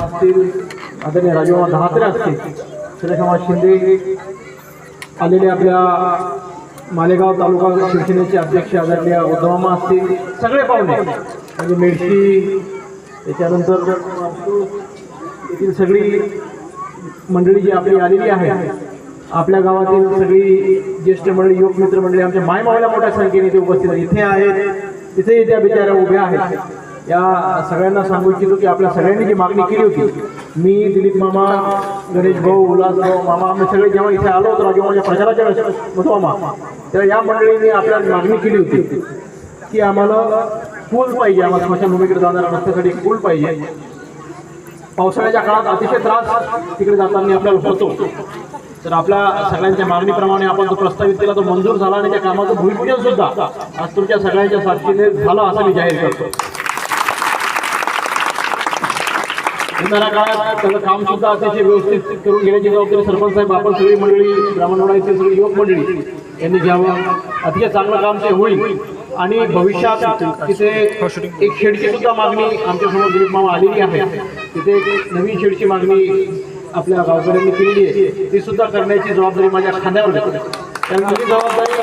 असतील आदरणीय राजूमामा दहात्रे असतील सूर्यकुमार शिंदे आलेले आपल्या मालेगाव तालुका शिवसेनेचे अध्यक्ष आदरणीय उद्धवमा असतील सगळे पाहुणे. म्हणजे मेडशी त्याच्यानंतर येथील सगळी मंडळी जी आपली आलेली आहे आपल्या गावातील सगळी ज्येष्ठ मंडळी युवक मित्र मंडळी आमच्या मायमावल्या मोठ्या संख्येने ते उपस्थित इथे आहेत. तिथेही त्या बिचाऱ्या उभ्या आहेत. या सगळ्यांना सांगू इच्छितो की आपल्या सगळ्यांनी जी मागणी केली होती मी दिलीप मामा गणेश भाऊ उल्हास भाऊ मामा आम्ही सगळे जेव्हा इथे आलो होतो राजमाच्या प्रचाराच्या वेळेस होतो मामा तेव्हा या मंडळीने आपल्याला मागणी केली होती की आम्हाला पूल पाहिजे आम्हाला स्मशानभूमीकडे जाणाऱ्या रस्त्यासाठी पूल पाहिजे. पावसाळ्याच्या काळात अतिशय त्रास तिकडे जाताना आपल्याला होतो. तर आपल्या सगळ्यांच्या मागणीप्रमाणे आपण जो प्रस्तावित केला तो मंजूर झाला आणि त्या कामाचं भूमिपूजन सुद्धा आज तुमच्या सगळ्यांच्या साक्षीने झालं असं मी जाहीर करतो. येणाऱ्या काळात त्याचं काम सुद्धा अतिशय व्यवस्थित करून घेण्याची जबाबदारी सरपंच साहेब आपण सगळी मंडळी ब्राह्मणवाडा येथील सगळी युवक मंडळी यांनी घ्यावं. अतिशय चांगलं काम ते होईल. आणि भविष्यात तिथे एक शेडची सुद्धा मागणी आमच्यासमोर दिलीप मामा आलेली आहे. तिथे एक नवीन शेडची मागणी आपल्या गावकऱ्यांनी केलेली आहे. ती सुद्धा करण्याची जबाबदारी माझ्या खांद्यावर त्यामुळे ही जबाबदारी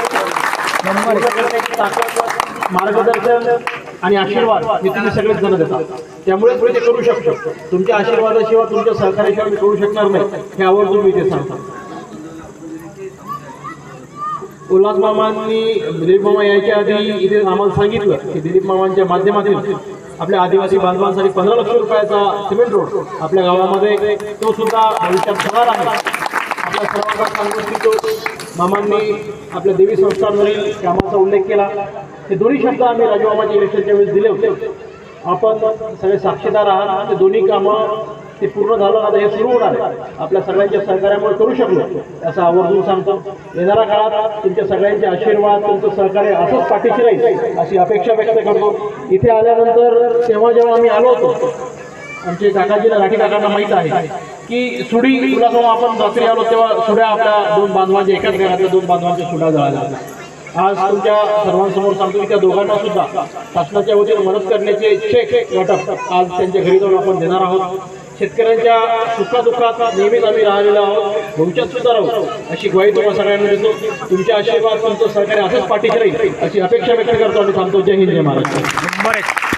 मार्गदर्शन आणि आशीर्वाद हे तुम्ही सगळेच जण देतात. त्यामुळे पुढे ते करू शकतो. तुमच्या आशीर्वादाशिवाय तुमच्या सहकार्याशिवाय मी करू शकणार नाही. हे आवर्जून मी ते सांगतो. उल्हास मामांनी दिलीप मामा यायच्या आधी इथे आम्हाला सांगितलं की दिलीप मामांच्या माध्यमातून आपल्या आदिवासी बांधवांसाठी पंधरा लक्ष रुपयाचा सिमेंट रोड आपल्या गावामध्ये तो सुद्धा भविष्यात होणार आहे. आपल्या सर्वांना सांगू इच्छितो मामांनी आपल्या देवी संस्थांवरील कामाचा उल्लेख केला. हे दोन्ही शब्द आम्ही राजूबाबाच्या इलेक्शनच्या वेळेस दिले होते. आपण सगळे साक्षीदार आहात. ते दोन्ही कामं ते पूर्ण झालं. आता हे सुरू होणार आपल्या सगळ्यांच्या सहकार्यामुळे करू शकलो. असं आवर्जून सांगतो. येणाऱ्या काळात तुमच्या सगळ्यांचे आशीर्वाद तुमचं सहकार्य असंच पाठीशी राहील अशी अपेक्षा व्यक्त करतो. इथे आल्यानंतर तेव्हा जेव्हा आम्ही आलो होतो आमचे काकाजीला राठी काकांना माहीत आहे. की सुडी तुला जेव्हा आपण रात्री आलो तेव्हा सुड्या आपल्या दोन बांधवांच्या एकाच घरातल्या दोन बांधवांच्या सुड्या जळाल्या. आज तुमच्या सर्वांसमोर सांगतो की त्या दोघांना सुद्धा शासनाच्या वतीने मदत करण्याचे चेक वाटप आज त्यांच्या घरी जाऊन आपण देणार आहोत. शेतकऱ्यांच्या सुखादुःखात नेहमीच आम्ही राहिलेलो आहोत. भविष्यात सुद्धा राहू अशी ग्वाही तुम्हाला सगळ्यांना देतो. तुमच्या आशीर्वाद तुमचं सरकार असंच पाठीशी राहील अशी अपेक्षा व्यक्त करतो आणि थांबतो. जय हिंद जय महाराष्ट्र.